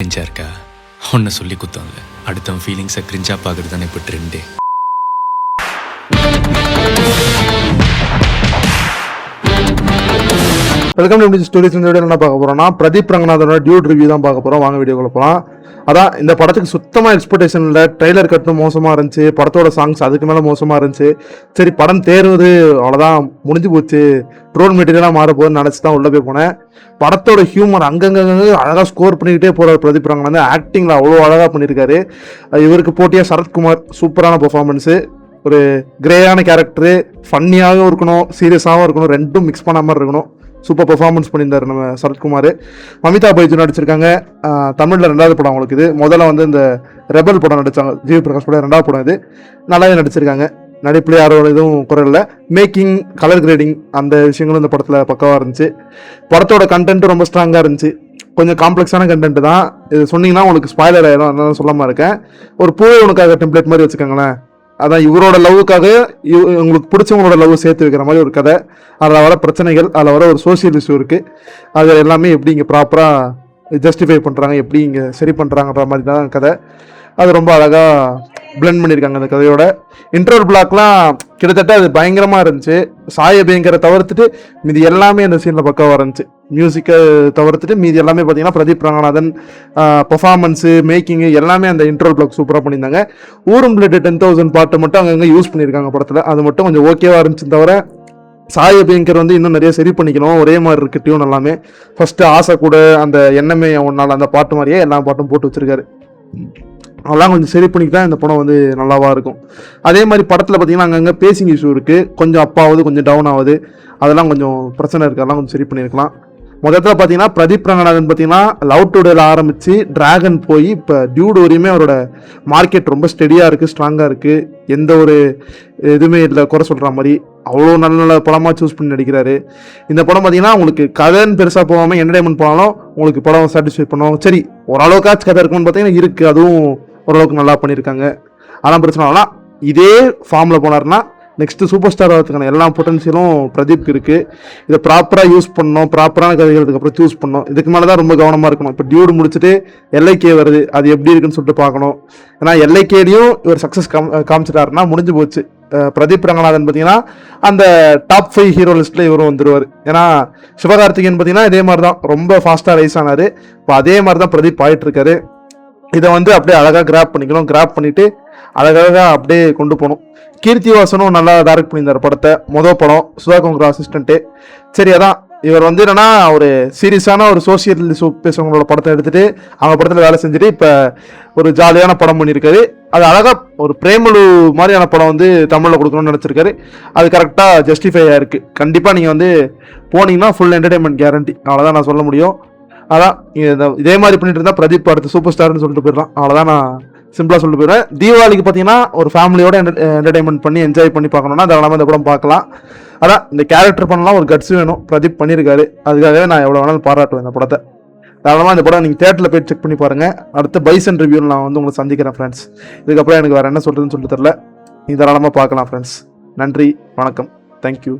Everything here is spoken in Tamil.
கிரிஞ்சா இருக்கா? உன்னை சொல்லி குத்தம்ல அடுத்தவன் ஃபீலிங்ஸை கிரிஞ்சா பார்க்குறது தானே இப்போ ட்ரெண்டே வெல்கம் டு ஸ்டோரிஸ் இந்த வீடியோ என்ன பார்க்க போறோம்னா பிரதீப் ரங்கநாதனோட டியூட் ரிவ்யூ தான் பார்க்க போறோம். வாங்க வீடியோக்குள்ள போகலாம் அதான் இந்த படத்துக்கு சுத்தமாக எக்ஸ்பெக்டேஷன் இல்லை. ட்ரெய்லர் கட்டும் மோசமாக இருந்துச்சு. படத்தோட சாங்ஸ் அதுக்கு மேலே மோசமாக இருந்துச்சு. சரி படம் தேர்வது அவ்வளோதான் முடிஞ்சு போச்சு. ட்ரோல் மெட்டீரியலாக மாற போகுதுன்னு நினச்சி தான் உள்ளே போய் போனேன். படத்தோட ஹியூமர் அங்கங்க அழகாக ஸ்கோர் பண்ணிக்கிட்டே போகிறார் பிரதீப் ரங்கநாதன். ஆக்டிங்கில் அவ்வளோ அழகாக பண்ணியிருக்காரு இவருக்கு போட்டியாக சரத்குமார். சூப்பரான பர்ஃபார்மன்ஸு ஒரு கிரேயான கேரக்டரு ஃபன்னியாகவும் இருக்கணும் சீரியஸாகவும் இருக்கணும். ரெண்டும் மிக்ஸ் பண்ண மாதிரி இருக்கணும். சூப்பர் பெர்ஃபார்மன்ஸ் பண்ணியிருந்தார் நம்ம சரத்குமார். மமிதா பைஜு நடிச்சிருக்காங்க. தமிழில் ரெண்டாவது படம் அவங்களுக்கு இது. முதல்ல வந்து இந்த ரெபல் படம் நடித்தாங்க ஜிவி பிரகாஷ் படம் ரெண்டாவது படம் இது. நல்லாவே நடிச்சிருக்காங்க. நடிப்பில் யாரோட இதுவும் குரல் மேக்கிங் கலர் கிரேடிங் அந்த விஷயங்களும் இந்த படத்தில் பக்கவாக இருந்துச்சு. படத்தோட கண்டென்ட்டும் ரொம்ப ஸ்ட்ராங்காக இருந்துச்சு. கொஞ்சம் காம்ப்ளெக்ஸான கண்டென்ட் தான். இது சொன்னீங்கன்னா உங்களுக்கு ஸ்பாய்லர் ஆயிடும் அதனால சொல்லாமல் இருக்கேன். ஒரு பூவே உனக்காக டெம்ப்ளேட் மாதிரி வச்சுக்கோங்களேன். அதான் இவரோட லவ்வுக்காக இவ- உங்களுக்கு பிடிச்சவங்களோட லவ் சேர்த்து வைக்கிற மாதிரி ஒரு கதை. அதில் வர பிரச்சனைகள் அதில் வர ஒரு சோசியல் இஷ்யூ இருக்குது அது எல்லாமே எப்படி இங்கே ப்ராப்பராக ஜஸ்டிஃபை பண்ணுறாங்க எப்படி இங்கே சரி பண்ணுறாங்கன்ற மாதிரி தான் கதை. அது ரொம்ப அழகாக பிளெண்ட் பண்ணியிருக்காங்க அந்த கதையோட. இன்டர்வல் பிளாக்லாம் கிட்டத்தட்ட அது பயங்கரமாக இருந்துச்சு. சாய பயங்கர தவிர்த்துட்டு மீதி எல்லாமே அந்த சீனில் பக்கவாக இருந்துச்சு. மியூசிக்கை தவிர்த்துட்டு மீதி எல்லாமே பார்த்தீங்கன்னா பிரதீப் ரங்கநாதன் பர்ஃபார்மன்ஸு மேக்கிங்கு எல்லாமே அந்த இன்ட்ரோல் பிளாக் சூப்பராக பண்ணியிருந்தாங்க. ஊரும் பிளேட்டு டென் தௌசண்ட் பாட்டு மட்டும் அங்கங்கே யூஸ் பண்ணியிருக்காங்க படத்தில். அது மட்டும் கொஞ்சம் ஓகேவாக இருந்துச்சு தவிர சாய பயங்கர் வந்து இன்னும் நிறைய சரி பண்ணிக்கணும். ஒரே மாதிரி இருக்கு டியூன் எல்லாமே. ஃபஸ்ட்டு ஆசை கூட அந்த எண்ணமே ஒன்றால் அந்த பாட்டு மாதிரியே எல்லா பாட்டும் போட்டு வச்சிருக்காரு. அதெல்லாம் கொஞ்சம் சரி பண்ணிக்கிட்டா இந்த படம் வந்து நல்லாவாக இருக்கும். அதே மாதிரி படத்தில் பார்த்தீங்கன்னா அங்கங்கே பேசிங் இஷ்யூ இருக்குது கொஞ்சம் அப்பாவது கொஞ்சம் டவுன் ஆகுது. அதெல்லாம் கொஞ்சம் பிரச்சனை இருக்குது அதெல்லாம் கொஞ்சம் சரி பண்ணியிருக்கலாம். முதல்ல பார்த்தீங்கன்னா பிரதீப் ரங்கநாதன் பார்த்தீங்கன்னா லவ் டுடேல ஆரம்பித்து டிராகன் போய் இப்போ டியூடு வரையுமே அவரோட மார்க்கெட் ரொம்ப ஸ்டெடியாக இருக்குது ஸ்ட்ராங்காக இருக்குது எந்த ஒரு இதுவுமே இல்லை குறை சொல்கிற மாதிரி. அவ்வளோ நல்ல நல்ல படமாக சூஸ் பண்ணி நடிக்கிறாரு. இந்த படம் பார்த்தீங்கன்னா உங்களுக்கு கதைன்னு பெருசாக போகாமல் என்டர்டைன்மெண்ட் போனாலும் உங்களுக்கு படம் சாட்டிஸ்ஃபை பண்ணுவோம் சரி ஓரளவுக்காச்சும் கதை இருக்குன்னு பார்த்தீங்கன்னா இருக்குது அதுவும் ஓரளவுக்கு நல்லா பண்ணியிருக்காங்க. அதெல்லாம் பிரச்சனை. இல்லை. இதே ஃபார்மில் போனார்னா நெக்ஸ்ட் சூப்பர் ஸ்டார் ஆகிறதுக்கான எல்லா பொட்டன்ஷியலும் பிரதீப்க்கு இருக்குது இதை ப்ராப்பராக யூஸ் பண்ணணும் ப்ராப்பரான கதைகளுக்கு அப்புறம் சூஸ் பண்ணணும். இதுக்கு மேலே தான் ரொம்ப கவனமாக இருக்கணும். இப்போ டியூடு முடிச்சுட்டு எல்ஐகே வருது அது எப்படி இருக்குன்னு சொல்லிட்டு பார்க்கணும். ஏன்னா எல்ஐகேலையும் இவர் சக்ஸஸ் காம் காமிச்சிட்டாருன்னா முடிஞ்சு போச்சு. பிரதீப் ரங்கநாதன் பார்த்தீங்கன்னா அந்த டாப் ஃபைவ் ஹீரோ லிஸ்ட்டில் இவரும் வந்துடுவார் ஏன்னா சிவகார்த்திகேயன் பார்த்தீங்கன்னா இதே மாதிரி தான் ரொம்ப ஃபாஸ்ட்டாக ரைஸ் ஆனார். இப்போ அதே மாதிரி தான் பிரதீப் ஆகிட்டுருக்காரு இதை வந்து அப்படியே அழகாக கிராப் பண்ணிக்கணும். கிராப் பண்ணிவிட்டு அழகாக அப்படியே கொண்டு போகணும். கீர்த்தி வாசனும் நல்லா டைரக்ட் பண்ணியிருந்தார் படத்தை. மொதல் படம் சுதா கோங்கரா அசிஸ்டண்ட்டு சரி அதான். இவர் வந்து என்னன்னா ஒரு சீரியஸான ஒரு சோசியல் பேசுறவங்களோட படத்தை எடுத்துட்டு அவங்க படத்தில் வேலை செஞ்சுட்டு இப்போ ஒரு ஜாலியான படம் பண்ணியிருக்காரு. அது அழகாக ஒரு பிரேமலு மாதிரியான படம் வந்து தமிழில் கொடுக்கணும்னு நினச்சிருக்காரு. அது கரெக்டாக ஜஸ்டிஃபை ஆயிருக்கு. கண்டிப்பாக நீங்கள் வந்து போனீங்கன்னா ஃபுல் என்டர்டைன்மெண்ட் கேரண்டி அவ்வளோதான் நான் சொல்ல முடியும். அதான் இதே மாதிரி பண்ணிட்டு இருந்தால் பிரதீப் அடுத்து சூப்பர் ஸ்டார்னு சொல்லிட்டு போயிடலாம். அவ்வளோதான் நான் சிம்பிளாக சொல்லிட்டு போயிடுவேன் தீபாவளிக்கு பார்த்தீங்கன்னா ஒரு ஃபேமிலியோட என்டர்டைன்மெண்ட் பண்ணி என்ஜாய் பண்ணி பார்க்கணும்னா தாராளமாக இந்த படம் பார்க்கலாம். அதான் இந்த கேரக்டர் பண்ணலாம் ஒரு கட்ஸ் வேணும். பிரதீப் பண்ணியிருக்காரு. அதுக்காகவே நான் எவ்வளோ வேணாலும் பாராட்டுவேன் இந்த படத்தை. தாராளமாக இந்த படம் நீங்கள் தேட்டரில் போய் செக் பண்ணி பாருங்கள் அடுத்து பைசன் ரிவ்யூவில் நான் வந்து உங்களை சந்திக்கிறேன் ஃப்ரெண்ட்ஸ் இதுக்கப்புறம் எனக்கு வேறு என்ன சொல்கிறதுன்னு சொல்லிட்டு தெரில. நீ தாராளமாக பார்க்கலாம் ஃப்ரெண்ட்ஸ் நன்றி வணக்கம். தேங்க்யூ